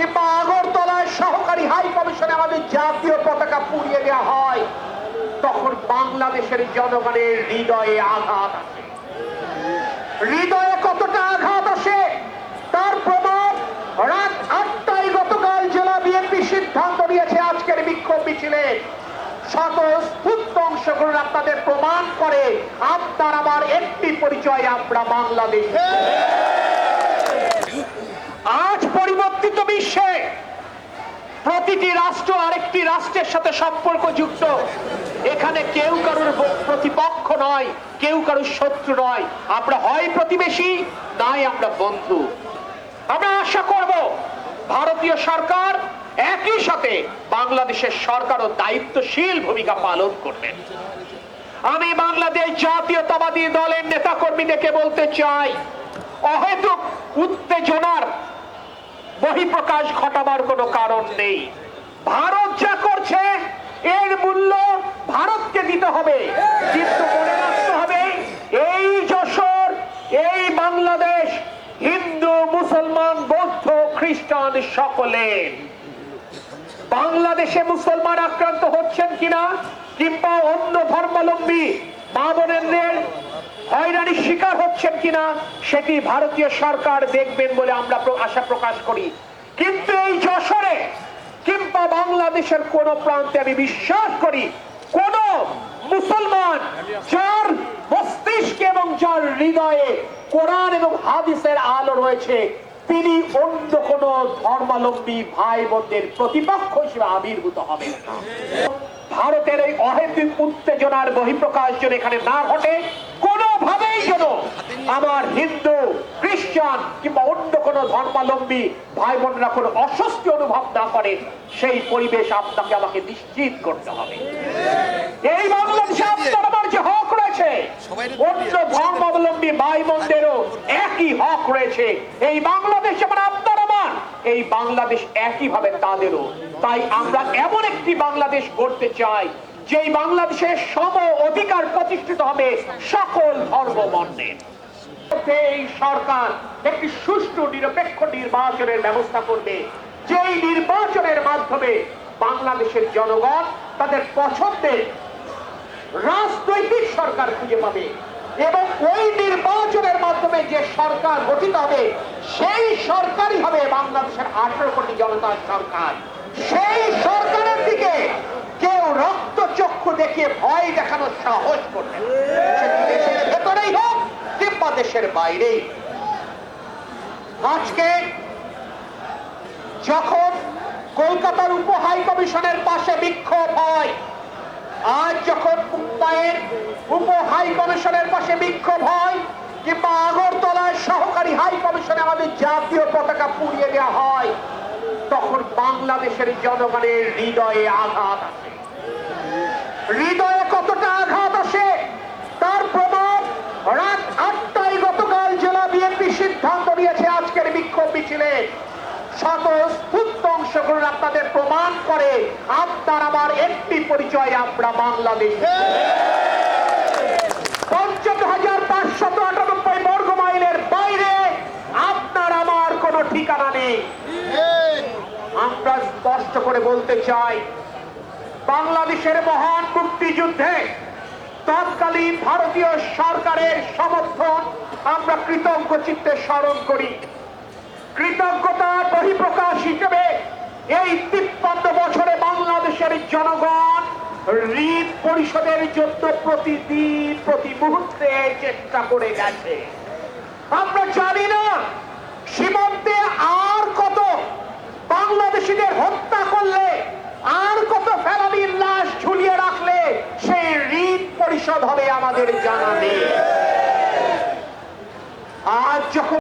কিংবা আগরতলায় সহকারী হাই কমিশনে আমাদের জাতীয় পতাকা পুড়িয়ে দেওয়া হয়? তখন বাংলাদেশের জনগণের হৃদয়ে আঘাত আসে। হৃদয়ে কতটা আঘাত আসে? তার প্রমাণ রাত আটটায় গতকাল জেলা বিএনপি সিদ্ধান্ত নিয়েছে আজকের বিক্ষোভ মিছিলে। স্বতঃস্ফূর্ত অংশগ্রহণ আপনাদের প্রমাণ করে আপনার আমার একটি পরিচয়, আমরা বাংলাদেশ। আজ পরিবর্তিত বিশ্বে প্রতিটি রাষ্ট্র আরেকটি রাষ্ট্রের সাথে সম্পর্ক যুক্ত। এখানে কেউ কারোর প্রতিপক্ষ নয়, কেউ কারোর শত্রু নয়। আমরা হয় প্রতিবেশী নাই আমরা বন্ধু। আমরা আশা করব ভারতীয় সরকার একই সাথে বাংলাদেশের সরকারও দায়িত্বশীল ভূমিকা পালন করবেন আমি বাংলাদেশ জাতীয়তাবাদী দলের নেতা কর্মীদেরকে বলতে চাই, অহেতুক উত্তেজনার বহিঃপ্রকাশ ঘটাবার কোনো কারণ নেই। ভারত যা করছে, এর মূল্য ভারতকে দিতে হবে। কিন্তু মনে রাখতে হবে, এই যশোর, এই বাংলাদেশ হিন্দু, মুসলমান, বৌদ্ধ, খ্রিস্টান সকলের বাংলাদেশে মুসলমান আক্রান্ত হচ্ছেন কিনা, কিংবা অন্য ধর্মাবলম্বী মা বোনেদের হয়রানির শিকার হচ্ছেন কিনা, সেটি ভারতীয় সরকার দেখবেন বলে আমরা আশা প্রকাশ করি। কিন্তু এই যশোরে কিংবা বাংলাদেশের কোন প্রান্তে আমি বিশ্বাস করি, কোন মুসলমান যার মস্তিষ্কে এবং যার হৃদয়ে কোরআন এবং হাদিসের আলো রয়েছে, তিনি অন্য কোন ধর্মাবলম্বী ভাই বোনদের প্রতিপক্ষ হিসেবে আবির্ভূত হবেন না ভারতের এই অহেতুক উত্তেজনার বহিঃপ্রকাশ যেন এখানে না ঘটে, কোনোভাবেই যেন আমার হিন্দু, খ্রিস্টান কিংবা অন্য কোন ধর্মাবলম্বী ভাই বোনরা কোনো অস্বস্তি অনুভব না করে সেই পরিবেশ আপনাকে আমাকে নিশ্চিত করতে হবে। এই বাংলাদেশে আপনার আমার যে হক রয়েছে অন্য ধর্মাবলম্বী ভাই বোনদেরও একই হক রয়েছে। এই বাংলাদেশ যেমন আপনার আমার এই বাংলাদেশ একইভাবে তাদেরও। তাই আমরা এমন একটি বাংলাদেশ গড়তে চাই যেই বাংলাদেশের সম অধিকার প্রতিষ্ঠিত হবে সকল ধর্ম বর্ণের এই সরকার, একটি সুষ্ঠু, নিরপেক্ষ নির্বাচনের ব্যবস্থা করবে। যেই নির্বাচনের মাধ্যমে বাংলাদেশের জনগণ তাদের পছন্দের রাজনৈতিক সরকার খুঁজে পাবে এবং ওই নির্বাচনের মাধ্যমে যে সরকার গঠিত হবে, সেই সরকারই হবে বাংলাদেশের আঠারো কোটি জনতার সরকার। সেই সরকারের দিকে কেউ রক্ত চক্ষু দেখিয়ে ভয় দেখানোর সাহস করবে না। সেটি দেশের ভেতরেই হোক কিংবা দেশের বাইরেই আজকে যখন কলকাতার উপ হাই কমিশনের পাশে বিক্ষোভ হয়, আজ যখন মুম্বাইয়ের উপ হাই কমিশনের পাশে বিক্ষোভ হয়, কিংবা আগরতলায় সহকারী হাই কমিশনে আমাদের জাতীয় পতাকা পুড়িয়ে দেওয়া হয়, তখন বাংলাদেশের জনগণের হৃদয়ে আঘাত আসে। হৃদয়ে কতটা আঘাত আসে তার প্রমাণ রাত আটটায় গতকাল জেলা বিএনপি সিদ্ধান্ত নিয়েছে আজকের বিক্ষোভ মিছিলে স্বতঃস্ফূর্ত অংশগ্রহণ আপনাদের প্রমাণ করে আপনার একটি পরিচয় আমরা বাংলাদেশ। হাজার পাঁচশত আটানব্বই বর্গ মাইলের বাইরে আপনার আমার কোনো ঠিকানা নেই। আমরা স্পষ্ট করে বলতে চাই, বাংলাদেশের মহান মুক্তিযুদ্ধে তৎকালীন ভারতীয় সরকারের সমর্থন আমরা কৃতজ্ঞ চিত্তে স্মরণ করি। কৃতজ্ঞতার বহিঃপ্রকাশ হিসেবে এই তিপ্পান্ন বছরে বাংলাদেশের জনগণ ঋণ পরিশোধের জন্য প্রতিদিন, প্রতি মুহূর্তে চেষ্টা করে গেছে। আমরা জানি না সীমান্তে আর কত বাংলাদেশিদের হত্যা করলে, আর কত ফেলানির লাশ ঝুলিয়ে রাখলে সেই ঋণ পরিশোধ হবে আমাদের জানা নেই। আজ যখন